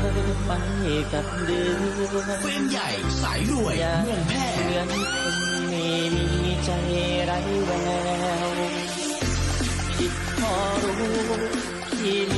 ไปกับเดือนเฟรมใหญ่สายรวยเมืองแพร่เหมือนคนไม่มีใจไรแววคิดพอรู้ที่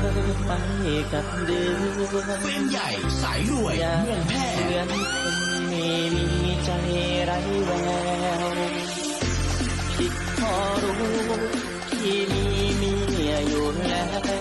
ไปกับเดือนเฟรมใหญ่สายรวยเมืองแพร่เหมือนคนมีมีใจไรแววคิดพอรู้ที่มีเมียอยู่แล้ว